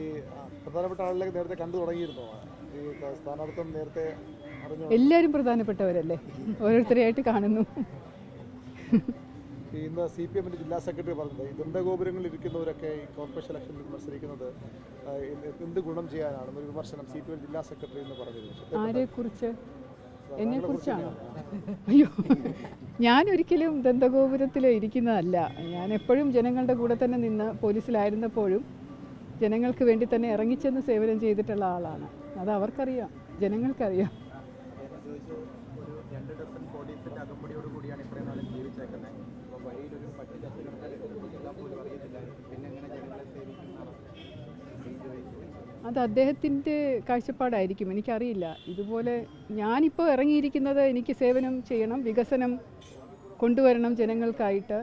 ഈ പ്രധാനപ്പെട്ട ആളിലേക്ക് നേരത്തെ കണ്ടു തുടങ്ങിയിരുന്നോ? ഈ സ്ഥാനാർത്ഥം നേരത്തെ എല്ലാവരും പ്രധാനപ്പെട്ടവരല്ലേ? ഓരോരുത്തരെയായിട്ട് കാണുന്നു. ഇന്ന് സി പി എമ്മിന്റെ ജില്ലാ സെക്രട്ടറി പറഞ്ഞത് ദന്തഗോപുരങ്ങളിൽ ഇരിക്കുന്നവരൊക്കെ ഈ കോർപ്പറേഷൻ ഇലക്ഷനിൽ മത്സരിക്കുന്നത് എന്ത് ഗുണം ചെയ്യാനാണ്? ഒരു വിമർശനം സി പി എം ജില്ലാ സെക്രട്ടറി എന്ന് പറഞ്ഞു ആരെക്കുറിച്ച് എന്നെ കുറിച്ചാണോ? അയ്യോ ഞാൻ ഒരിക്കലും ദന്തഗോപുരത്തിൽ ഇരിക്കുന്നതല്ല. ഞാൻ എപ്പോഴും ജനങ്ങളുടെ കൂടെ തന്നെ നിന്ന് പോലീസിലായിരുന്നപ്പോഴും ജനങ്ങൾക്ക് വേണ്ടി തന്നെ ഇറങ്ങിച്ചെന്ന് സേവനം ചെയ്തിട്ടുള്ള ആളാണ്. അത് അവർക്കറിയാം. ജനങ്ങൾക്കറിയാം. അത് അദ്ദേഹത്തിന്റെ കാഴ്ചപ്പാടായിരിക്കും. എനിക്കറിയില്ല. ഇതുപോലെ ഞാനിപ്പോൾ ഇറങ്ങിയിരിക്കുന്നത് എനിക്ക് സേവനം ചെയ്യണം വികസനം കൊണ്ടുവരണം ജനങ്ങൾക്കായിട്ട്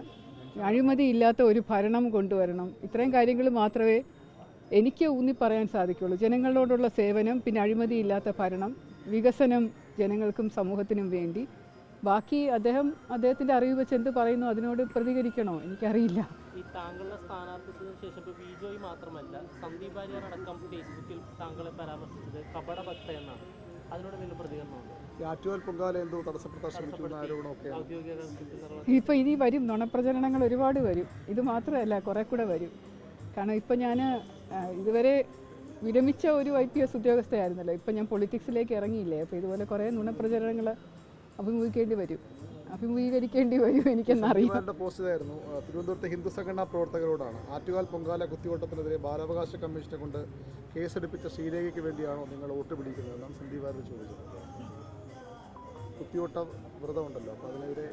അഴിമതി ഇല്ലാത്ത ഒരു ഭരണം കൊണ്ടുവരണം. ഇത്രയും കാര്യങ്ങൾ മാത്രമേ എനിക്ക് ഊന്നി പറയാൻ സാധിക്കുള്ളൂ. ജനങ്ങളോടുള്ള സേവനം പിന്നെ അഴിമതിയില്ലാത്ത ഭരണം വികസനം ജനങ്ങൾക്കും സമൂഹത്തിനും വേണ്ടി. ബാക്കി അദ്ദേഹം അദ്ദേഹത്തിന്റെ അറിവ് വെച്ച് എന്ത് പറയുന്നു അതിനോട് പ്രതികരിക്കണോ? എനിക്കറിയില്ല. ഈ താങ്കളുടെ സ്ഥാനാർത്ഥിത്വത്തിന് ശേഷം ഇപ്പോൾ ബിജോയ് മാത്രമല്ല സന്ദീപ് വാര്യർ അടക്കം ഫേസ്ബുക്കിൽ താങ്കളെ പരാമർശിച്ചത് കപട ഭക്ത എന്നാണ്. അതിനോട് എന്തെങ്കിലും പ്രതികരണമുണ്ടോ ഇപ്പോൾ ഇനി വരും നുണപ്രചരണങ്ങൾ ഒരുപാട് വരും. ഇത് മാത്രമല്ല കുറെ കൂടെ വരും. കാരണം ഇപ്പം ഞാൻ ഇതുവരെ വിരമിച്ച ഒരു ഐ പി എസ് ഉദ്യോഗസ്ഥയായിരുന്നല്ലോ. ഇപ്പം ഞാൻ പൊളിറ്റിക്സിലേക്ക് ഇറങ്ങിയില്ലേ. അപ്പോൾ ഇതുപോലെ കുറേ നുണപ്രചരണങ്ങൾ അഭിമുഖീകരിക്കേണ്ടി വരും. അഭിമുഖീകരിക്കേണ്ടി വരും എനിക്കെന്നറിയാം തിരുവനന്തപുരത്തെ ഹിന്ദു സംഘടനാ പ്രവർത്തകരോടാണ്. ആറ്റുകാൽ പൊങ്കാല കുത്തിയോട്ടത്തിനെതിരെ ബാലാവകാശ കമ്മീഷനെ കൊണ്ട് കേസെടുപ്പിച്ച ശ്രീരേഖയ്ക്ക് വേണ്ടിയാണോ നിങ്ങൾ വോട്ട് പിടിക്കുന്നത് സന്ദീപ് ചോദിച്ചത്. കുത്തിയോട്ട വ്രതമുണ്ടല്ലോ അതിനെതിരെ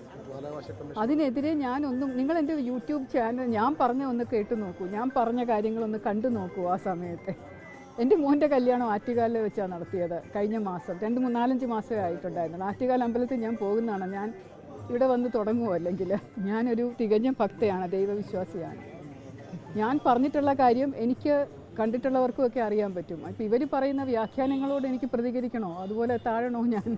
അതിനെതിരെ ഞാനൊന്നും നിങ്ങൾ എന്റെ യൂട്യൂബ് ചാനൽ ഞാൻ പറഞ്ഞ ഒന്ന് കേട്ടു നോക്കൂ. ഞാൻ പറഞ്ഞ കാര്യങ്ങളൊന്ന് കണ്ടു നോക്കൂ ആ സമയത്ത്. എന്റെ മോന്റെ കല്യാണം ആറ്റുകാലിൽ വെച്ചാണ് നടത്തിയത് കഴിഞ്ഞ മാസം രണ്ട് മൂന്ന് നാലഞ്ച് മാസമേ ആയിട്ടുണ്ടായിരുന്നു. ആറ്റുകാൽ അമ്പലത്തിൽ ഞാൻ പോകുന്നതാണ്. ഞാൻ ഇവിടെ വന്ന് തുടങ്ങുമോ അല്ലെങ്കിൽ? ഞാനൊരു തികഞ്ഞ ഭക്തയാണ് ദൈവവിശ്വാസിയാണ്. ഞാൻ പറഞ്ഞിട്ടുള്ള കാര്യം എനിക്ക് കണ്ടിട്ടുള്ളവർക്കും ഒക്കെ അറിയാൻ പറ്റും. അപ്പോൾ ഇവർ പറയുന്ന വ്യാഖ്യാനങ്ങളോട് എനിക്ക് പ്രതികരിക്കണോ? അതുപോലെ താഴണോ ഞാൻ?